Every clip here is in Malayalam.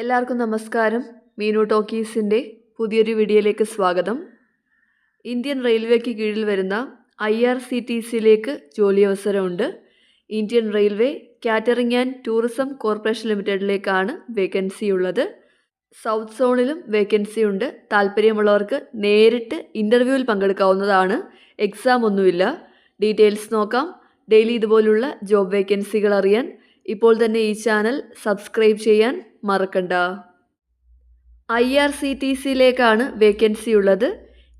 എല്ലാവർക്കും നമസ്കാരം. മീനു ടോക്കീസിന്റെ പുതിയൊരു വീഡിയോയിലേക്ക് സ്വാഗതം. ഇന്ത്യൻ റെയിൽവേക്ക് കീഴിൽ വരുന്ന ഐ ആർ സി ടി സിയിലേക്ക് ജോലി അവസരമുണ്ട് Indian Railway Catering and Tourism Corporation ലിമിറ്റഡിലേക്കാണ് vacancy ഉള്ളത് സൗത്ത് സോണിലും വേക്കൻസി ഉണ്ട് താല്പര്യമുള്ളവർക്ക് നേരിട്ട് ഇന്റർവ്യൂവിൽ പങ്കെടുക്കാവുന്നതാണ്. എക്സാം ഒന്നുമില്ല. ഡീറ്റെയിൽസ് നോക്കാം. ഡെയിലി ഇതുപോലുള്ള ജോബ് വേക്കൻസികൾ അറിയാൻ. ഇപ്പോൾ തന്നെ ഈ ചാനൽ സബ്സ്ക്രൈബ് ചെയ്യാൻ മറക്കണ്ട. ഐ ആർ സി ടി സിയിലേക്കാണ് വേക്കൻസി ഉള്ളത്.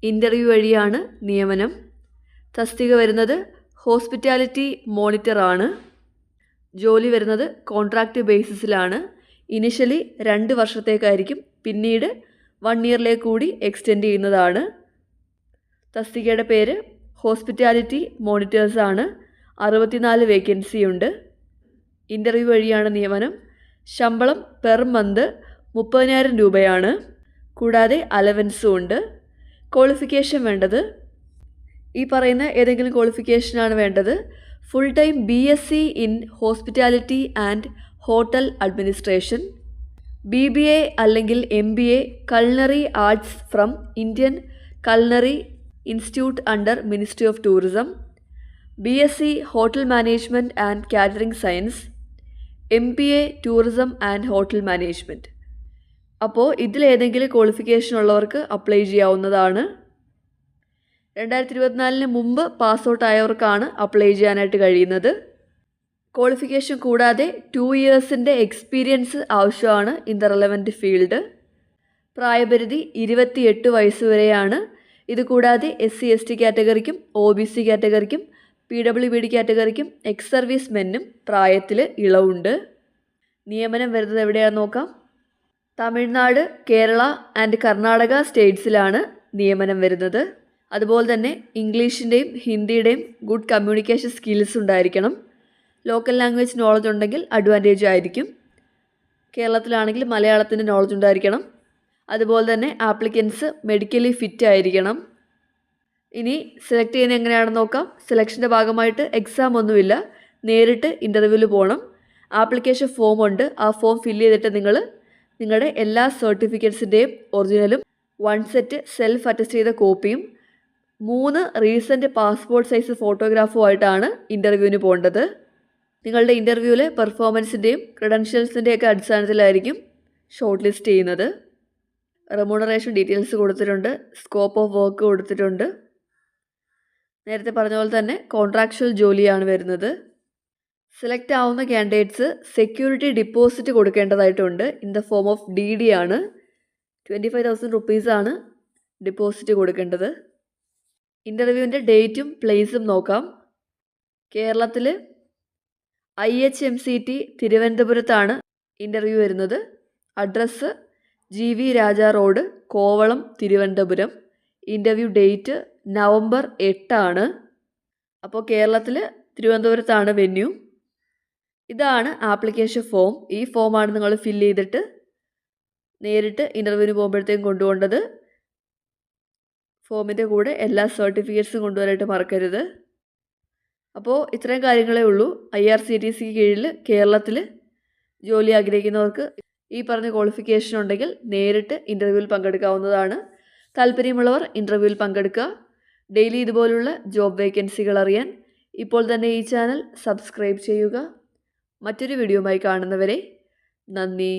ഇന്റർവ്യൂ വഴിയാണ് നിയമനം. തസ്തിക വരുന്നത് ഹോസ്പിറ്റാലിറ്റി മോണിറ്റർ ആണ്. ജോലി വരുന്നത് കോൺട്രാക്റ്റ് ബേസിസിലാണ്. ഇനിഷ്യലി രണ്ട് വർഷത്തേക്കായിരിക്കും. പിന്നീട് വൺ ഇയറിലേക്ക് കൂടി എക്സ്റ്റെൻഡ് ചെയ്യുന്നതാണ്. തസ്തികയുടെ പേര് ഹോസ്പിറ്റാലിറ്റി മോണിറ്റേഴ്സാണ് അറുപത്തിനാല് വേക്കൻസി ഉണ്ട് ഇന്റർവ്യൂ വഴിയാണ് നിയമനം. ശമ്പളം പെർ മന്ത് മുപ്പതിനായിരം രൂപയാണ്. കൂടാതെ അലവൻസും ഉണ്ട്. ക്വാളിഫിക്കേഷൻ വേണ്ടത്? ഈ പറയുന്ന ഏതെങ്കിലും ക്വാളിഫിക്കേഷനാണ് വേണ്ടത്. Full time B S C in hospitality and hotel administration. B B A അല്ലെങ്കിൽ M B A culinary arts from Indian culinary institute under ministry of tourism. B S C hotel management and catering science. M P A tourism and hotel management അപ്പോൾ ഇതിലേതെങ്കിലും ക്വാളിഫിക്കേഷൻ ഉള്ളവർക്ക് അപ്ലൈ ചെയ്യാവുന്നതാണ്. രണ്ടായിരത്തി ഇരുപത്തിനാലിന് മുമ്പ് പാസ് ഔട്ട് ആയവർക്കാണ് അപ്ലൈ ചെയ്യാനായിട്ട് കഴിയുന്നത്. ക്വാളിഫിക്കേഷൻ കൂടാതെ ടു ഇയേഴ്സിന്റെ എക്സ്പീരിയൻസ് ആവശ്യമാണ് ഇൻ ദ റെലവന്റ് ഫീൽഡ് പ്രായപരിധി ഇരുപത്തിയെട്ട് വയസ്സ് വരെയാണ്. ഇത് കൂടാതെ എസ് സി എസ് ടി കാറ്റഗറിക്കും ഒ ബി സി കാറ്റഗറിക്കും പി ഡബ്ല്യു ബി ഡി കാറ്റഗറിക്കും എക്സ് സർവീസ് മെന്നും പ്രായത്തിൽ ഇളവുണ്ട്. നിയമനം വരുന്നത് എവിടെയാണെന്ന് നോക്കാം. തമിഴ്നാട് കേരള ആൻഡ് കർണാടക സ്റ്റേറ്റ്സിലാണ് നിയമനം വരുന്നത്. അതുപോലെ തന്നെ ഇംഗ്ലീഷിന്റെയും ഹിന്ദിയുടെയും ഗുഡ് കമ്മ്യൂണിക്കേഷൻ സ്കിൽസ് ഉണ്ടായിരിക്കണം. ലോക്കൽ ലാംഗ്വേജ് നോളജ് ഉണ്ടെങ്കിൽ അഡ്വാന്റേജ് ആയിരിക്കും. കേരളത്തിലാണെങ്കിൽ മലയാളത്തിന്റെ നോളജ് ഉണ്ടായിരിക്കണം. അതുപോലെ തന്നെ ആപ്ലിക്കൻസ് മെഡിക്കലി ഫിറ്റ് ആയിരിക്കണം. ഇനി സെലക്ട് ചെയ്യുന്നത് എങ്ങനെയാണെന്ന് നോക്കാം. സെലക്ഷന്റെ ഭാഗമായിട്ട് എക്സാം ഒന്നുമില്ല. നേരിട്ട് ഇന്റർവ്യൂവിൽ പോകണം ആപ്ലിക്കേഷൻ ഫോം ഉണ്ട്. ആ ഫോം ഫില്ല് ചെയ്തിട്ട് നിങ്ങൾ നിങ്ങളുടെ എല്ലാ സർട്ടിഫിക്കറ്റ്സിന്റെയും ഒറിജിനലും വൺ സെറ്റ് സെൽഫ് അറ്റസ്റ്റ് ചെയ്ത കോപ്പിയും മൂന്ന് റീസെന്റ് പാസ്പോർട്ട് സൈസ് ഫോട്ടോഗ്രാഫുമായിട്ടാണ് ഇന്റർവ്യൂവിന് പോകേണ്ടത്. നിങ്ങളുടെ ഇന്റർവ്യൂവിലെ പെർഫോമൻസിന്റെയും ക്രെഡൻഷ്യൽസിന്റെയൊക്കെ അടിസ്ഥാനത്തിലായിരിക്കും ഷോർട്ട് ലിസ്റ്റ് ചെയ്യുന്നത്. റെമോണറേഷൻ ഡീറ്റെയിൽസ് കൊടുത്തിട്ടുണ്ട്. സ്കോപ്പ് ഓഫ് വർക്ക് കൊടുത്തിട്ടുണ്ട്. നേരത്തെ പറഞ്ഞ പോലെ തന്നെ കോൺട്രാക്ച്വൽ ജോലിയാണ് വരുന്നത്. സെലക്ട് ആവുന്ന candidates security deposit കൊടുക്കേണ്ടതായിട്ടുണ്ട്. In the form of D D ആണ്. ട്വന്റി ഫൈവ് തൗസൻഡ് റുപ്പീസാണ് ഡിപ്പോസിറ്റ് കൊടുക്കേണ്ടത്. ഇന്റർവ്യൂവിന്റെ ഡേറ്റും പ്ലേസും നോക്കാം. കേരളത്തിൽ I H M C T തിരുവനന്തപുരത്താണ് ഇന്റർവ്യൂ വരുന്നത്. Address G V Raja road Kovalam Thiruvananthapuram. Interview date November എട്ടാണ്. അപ്പോൾ കേരളത്തിൽ തിരുവനന്തപുരത്താണ് വെന്യൂ ഇതാണ് ആപ്ലിക്കേഷൻ ഫോം ഈ ഫോമാണ് നിങ്ങൾ ഫില്ല് ചെയ്തിട്ട് നേരിട്ട് ഇന്റർവ്യൂവിന് പോകുമ്പോഴത്തേക്കും കൊണ്ടുപോകേണ്ടത്. ഫോമിന്റെ കൂടെ എല്ലാ സർട്ടിഫിക്കറ്റ്സും കൊണ്ടുവരാനായിട്ട് മറക്കരുത്. അപ്പോൾ ഇത്രയും കാര്യങ്ങളേ ഉള്ളൂ. ഐ ആർ സി ടി സിക്ക് കീഴിൽ കേരളത്തിൽ ജോലി ആഗ്രഹിക്കുന്നവർക്ക് ഈ പറഞ്ഞ ക്വാളിഫിക്കേഷൻ ഉണ്ടെങ്കിൽ നേരിട്ട് ഇന്റർവ്യൂവിൽ പങ്കെടുക്കാവുന്നതാണ്. താല്പര്യമുള്ളവർ ഇന്റർവ്യൂവിൽ പങ്കെടുക്കുക. ഡെയിലി ഇതുപോലുള്ള ജോബ് വേക്കൻസികൾ അറിയാൻ ഇപ്പോൾ തന്നെ ഈ ചാനൽ സബ്സ്ക്രൈബ് ചെയ്യുക. മറ്റൊരു വീഡിയോയുമായി കാണുന്നവരെ നന്ദി.